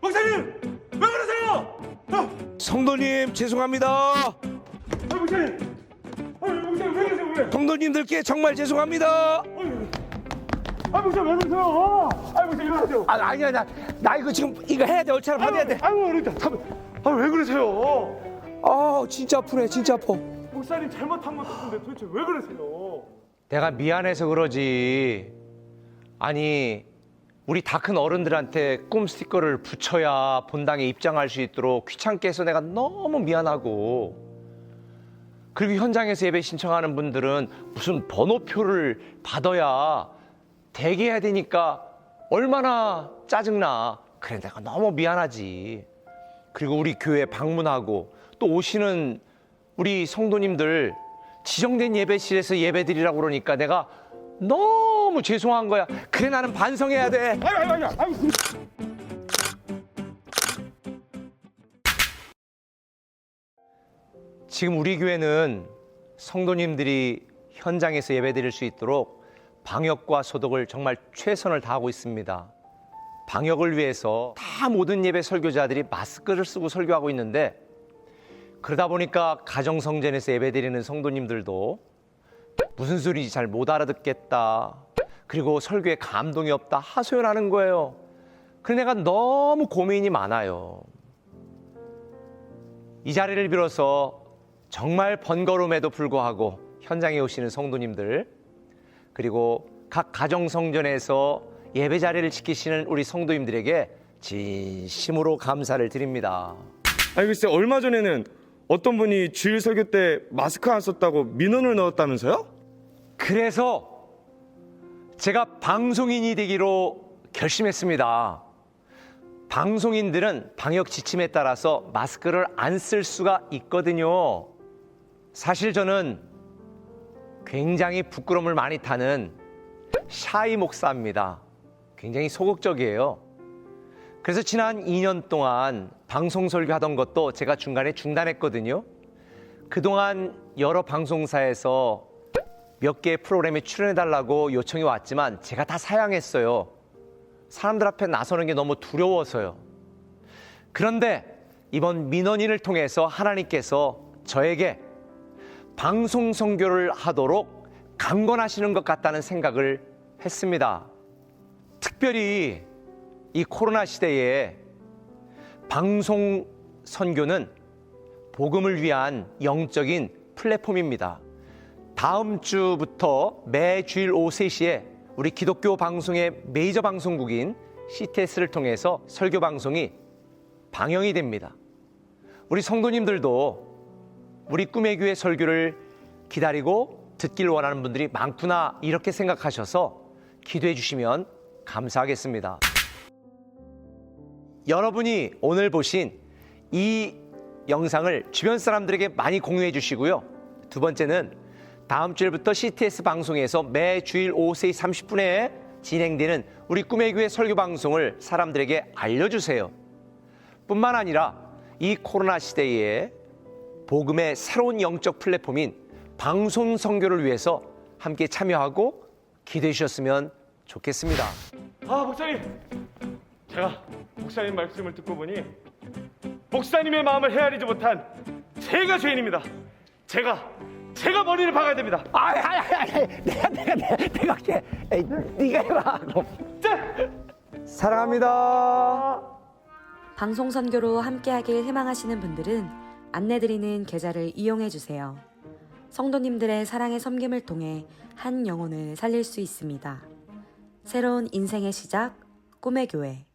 목사님 왜 그러세요? 아, 성도님 죄송합니다. 아 목사님, 아 목사님 왜 그러세요 왜? 성도님들께 정말 죄송합니다. 아 목사님 왜 그러세요? 아, 아 목사님 일어나세요. 아 아니야 나, 나 이거 지금 이거 해야 돼 얼차려 받아야 돼. 아유 어렵다. 아왜 그러세요? 아 진짜 아프네 진짜 아파. 목사님 잘못한 것 같은데 도대체 왜 그러세요? 내가 미안해서 그러지. 아니 우리 다 큰 어른들한테 꿈 스티커를 붙여야 본당에 입장할 수 있도록 귀찮게 해서 내가 너무 미안하고. 그리고 현장에서 예배 신청하는 분들은 무슨 번호표를 받아야 대기해야 되니까 얼마나 짜증나. 그래, 내가 너무 미안하지. 그리고 우리 교회 방문하고 또 오시는 우리 성도님들 지정된 예배실에서 예배 드리라고 그러니까 내가 너무 죄송한 거야. 그래 나는 반성해야 돼. 아유 아유 아유 아유. 지금 우리 교회는 성도님들이 현장에서 예배 드릴 수 있도록 방역과 소독을 정말 최선을 다하고 있습니다. 방역을 위해서 다 모든 예배 설교자들이 마스크를 쓰고 설교하고 있는데 그러다 보니까 가정성전에서 예배 드리는 성도님들도 무슨 소리인지 잘 못 알아듣겠다. 그리고 설교에 감동이 없다. 하소연하는 거예요. 그래 내가 너무 고민이 많아요. 이 자리를 빌어서 정말 번거로움에도 불구하고 현장에 오시는 성도님들 그리고 각 가정 성전에서 예배 자리를 지키시는 우리 성도님들에게 진심으로 감사를 드립니다. 아니 글쎄 얼마 전에는 어떤 분이 주일 설교 때 마스크 안 썼다고 민원을 넣었다면서요? 그래서 제가 방송인이 되기로 결심했습니다. 방송인들은 방역 지침에 따라서 마스크를 안 쓸 수가 있거든요. 사실 저는 굉장히 부끄러움을 많이 타는 샤이 목사입니다. 굉장히 소극적이에요. 그래서 지난 2년 동안 방송 설교하던 것도 제가 중간에 중단했거든요. 그동안 여러 방송사에서 몇 개의 프로그램에 출연해달라고 요청이 왔지만 제가 다 사양했어요. 사람들 앞에 나서는 게 너무 두려워서요. 그런데 이번 민원인을 통해서 하나님께서 저에게 방송 선교를 하도록 강권하시는 것 같다는 생각을 했습니다. 특별히 이 코로나 시대에 방송 선교는 복음을 위한 영적인 플랫폼입니다. 다음 주부터 매주일 오후 3시에 우리 기독교 방송의 메이저 방송국인 CTS를 통해서 설교 방송이 방영이 됩니다. 우리 성도님들도 우리 꿈의 교회 설교를 기다리고 듣길 원하는 분들이 많구나 이렇게 생각하셔서 기도해 주시면 감사하겠습니다. 여러분이 오늘 보신 이 영상을 주변 사람들에게 많이 공유해 주시고요. 두 번째는 다음 주일부터 CTS 방송에서 매 주일 오후 3시 30분에 진행되는 우리 꿈의 교회 설교 방송을 사람들에게 알려주세요. 뿐만 아니라 이 코로나 시대에 복음의 새로운 영적 플랫폼인 방송 선교를 위해서 함께 참여하고 기도해 주셨으면 좋겠습니다. 아 목사님 제가 목사님 말씀을 듣고 보니 목사님의 마음을 헤아리지 못한 제가 죄인입니다 제가 제가 머리를 박아야 됩니다 아이 아이 아이 내가 내가 내가 내가 할게. 에이, 네가 해봐. 사랑합니다. 방송 선교로 함께하길 희망하시는 분들은 안내드리는 계좌를 이용해 주세요. 성도님들의 사랑의 섬김을 통해 한 영혼을 살릴 수 있습니다. 새로운 인생의 시작, 꿈의 교회.